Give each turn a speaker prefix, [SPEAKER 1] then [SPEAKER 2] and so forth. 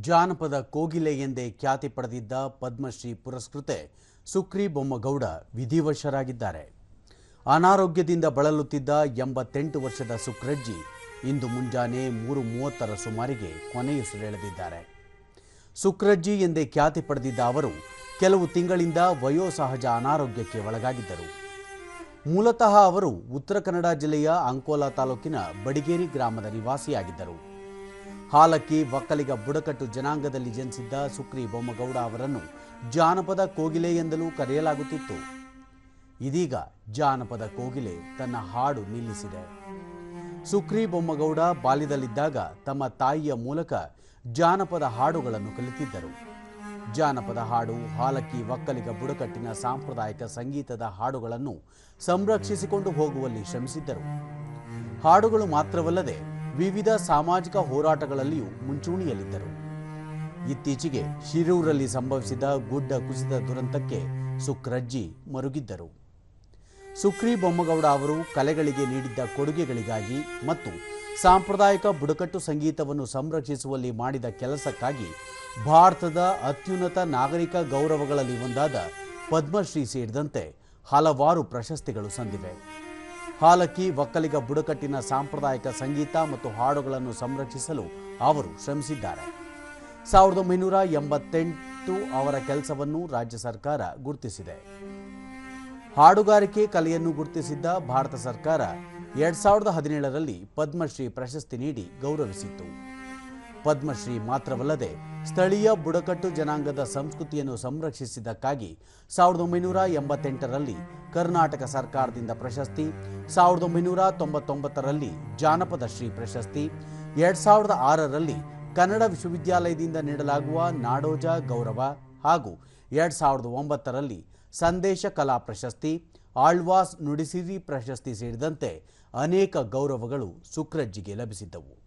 [SPEAKER 1] ಜಾನಪದ ಕೋಗಿಲೆ ಎಂದೇ ಖ್ಯಾತಿ ಪಡೆದಿದ್ದ ಪದ್ಮಶ್ರೀ ಪುರಸ್ಕೃತೆ ಸುಕ್ರಿ ಬೊಮ್ಮಗೌಡ ವಿಧಿವಶರಾಗಿದ್ದಾರೆ. ಅನಾರೋಗ್ಯದಿಂದ ಬಳಲುತ್ತಿದ್ದ ಎಂಬತ್ತೆಂಟು ವರ್ಷದ ಸುಕ್ರಜ್ಜಿ ಇಂದು ಮುಂಜಾನೆ ಮೂರು ಮೂವತ್ತರ ಸುಮಾರಿಗೆ ಕೊನೆಯುಸಿರೆಳೆದಿದ್ದಾರೆ ಸುಕ್ರಜ್ಜಿ ಎಂದೇ ಖ್ಯಾತಿ ಪಡೆದಿದ್ದ ಅವರು ಕೆಲವು ತಿಂಗಳಿಂದ ವಯೋಸಹಜ ಅನಾರೋಗ್ಯಕ್ಕೆ ಒಳಗಾಗಿದ್ದರು. ಮೂಲತಃ ಅವರು ಉತ್ತರ ಕನ್ನಡ ಜಿಲ್ಲೆಯ ಅಂಕೋಲಾ ತಾಲೂಕಿನ ಬಡಿಗೇರಿ ಗ್ರಾಮದ ನಿವಾಸಿಯಾಗಿದ್ದರು. ಹಾಲಕ್ಕಿ, ಒಕ್ಕಲಿಗ ಬುಡಕಟ್ಟು ಜನಾಂಗದಲ್ಲಿ ಜನಿಸಿದ್ದ ಸುಕ್ರಿ ಬೊಮ್ಮಗೌಡ ಅವರನ್ನು ಜಾನಪದ ಕೋಗಿಲೆ ಎಂದಲೂ ಕರೆಯಲಾಗುತ್ತಿತ್ತು. ಇದೀಗ ಜಾನಪದ ಕೋಗಿಲೆ ತನ್ನ ಹಾಡು ನಿಲ್ಲಿಸಿದೆ. ಸುಕ್ರಿ ಬೊಮ್ಮಗೌಡ ಬಾಲ್ಯದಲ್ಲಿದ್ದಾಗ ತಮ್ಮ ತಾಯಿಯ ಮೂಲಕ ಜಾನಪದ ಹಾಡುಗಳನ್ನು ಕಲಿತಿದ್ದರು. ಜಾನಪದ ಹಾಡು, ಹಾಲಕ್ಕಿ, ಒಕ್ಕಲಿಗ, ಬುಡಕಟ್ಟಿನ ಸಾಂಪ್ರದಾಯಿಕ ಸಂಗೀತದ ಹಾಡುಗಳನ್ನು ಸಂರಕ್ಷಿಸಿಕೊಂಡು ಹೋಗುವಲ್ಲಿ ಶ್ರಮಿಸಿದ್ದರು. ಹಾಡುಗಳು ಮಾತ್ರವಲ್ಲದೆ ವಿವಿಧ ಸಾಮಾಜಿಕ ಹೋರಾಟಗಳಲ್ಲಿಯೂ ಮುಂಚೂಣಿಯಲ್ಲಿದ್ದರು. ಇತ್ತೀಚೆಗೆ ಶಿರೂರಲ್ಲಿ ಸಂಭವಿಸಿದ ಗುಡ್ಡ ಕುಸಿತ ದುರಂತಕ್ಕೆ ಸುಕ್ರಜ್ಜಿ ಮರುಗಿದ್ದರು. ಸುಕ್ರಿ ಬೊಮ್ಮಗೌಡ ಅವರು ಕಲೆಗಳಿಗೆ ನೀಡಿದ್ದ ಕೊಡುಗೆಗಳಿಗಾಗಿ ಮತ್ತು ಸಾಂಪ್ರದಾಯಿಕ ಬುಡಕಟ್ಟು ಸಂಗೀತವನ್ನು ಸಂರಕ್ಷಿಸುವಲ್ಲಿ ಮಾಡಿದ ಕೆಲಸಕ್ಕಾಗಿ ಭಾರತದ ಅತ್ಯುನ್ನತ ನಾಗರಿಕ ಗೌರವಗಳಲ್ಲಿ ಒಂದಾದ ಪದ್ಮಶ್ರೀ ಸೇರಿದಂತೆ ಹಲವಾರು ಪ್ರಶಸ್ತಿಗಳು ಸಂದಿವೆ. ಹಾಲಕ್ಕಿ, ಒಕ್ಕಲಿಗ, ಬುಡಕಟ್ಟಿನ ಸಾಂಪ್ರದಾಯಿಕ ಸಂಗೀತ ಮತ್ತು ಹಾಡುಗಳನ್ನು ಸಂರಕ್ಷಿಸಲು ಅವರು ಶ್ರಮಿಸಿದ್ದಾರೆ. ಸಾವಿರದ ಒಂಬೈನೂರ ಎಂಬತ್ತೆಂಟು ಅವರ ಕೆಲಸವನ್ನು ರಾಜ್ಯ ಸರ್ಕಾರ ಗುರುತಿಸಿದೆ. ಹಾಡುಗಾರಿಕೆ ಕಲೆಯನ್ನು ಗುರುತಿಸಿದ್ದ ಭಾರತ ಸರ್ಕಾರ ಎರಡ್ ಸಾವಿರದ ಹದಿನೇಳರಲ್ಲಿ ಪದ್ಮಶ್ರೀ ಪ್ರಶಸ್ತಿ ನೀಡಿ ಗೌರವಿಸಿತ್ತು. ಪದ್ಮಶ್ರೀ ಮಾತ್ರವಲ್ಲದೆ ಸ್ಥಳೀಯ ಬುಡಕಟ್ಟು ಜನಾಂಗದ ಸಂಸ್ಕೃತಿಯನ್ನು ಸಂರಕ್ಷಿಸಿದ್ದಕ್ಕಾಗಿ ಸಾವಿರದ ಒಂಬೈನೂರ ಎಂಬತ್ತೆಂಟರಲ್ಲಿ ಕರ್ನಾಟಕ ಸರ್ಕಾರದಿಂದ ಪ್ರಶಸ್ತಿ, ಸಾವಿರದ ಒಂಬೈನೂರ ತೊಂಬತ್ತೊಂಬತ್ತರಲ್ಲಿ ಜಾನಪದ ಶ್ರೀ ಪ್ರಶಸ್ತಿ, ಎರಡ್ ಸಾವಿರದ ಆರರಲ್ಲಿ ಕನ್ನಡ ವಿಶ್ವವಿದ್ಯಾಲಯದಿಂದ ನೀಡಲಾಗುವ ನಾಡೋಜ ಗೌರವ ಹಾಗೂ ಎರಡ್ ಸಾವಿರದ ಒಂಬತ್ತರಲ್ಲಿ ಸಂದೇಶ ಕಲಾ ಪ್ರಶಸ್ತಿ, ಆಳ್ವಾಸ್ ನುಡಿಸಿರಿ ಪ್ರಶಸ್ತಿ ಸೇರಿದಂತೆ ಅನೇಕ ಗೌರವಗಳು ಸುಕ್ರಜ್ಜಿಗೆ ಲಭಿಸಿದ್ದವು.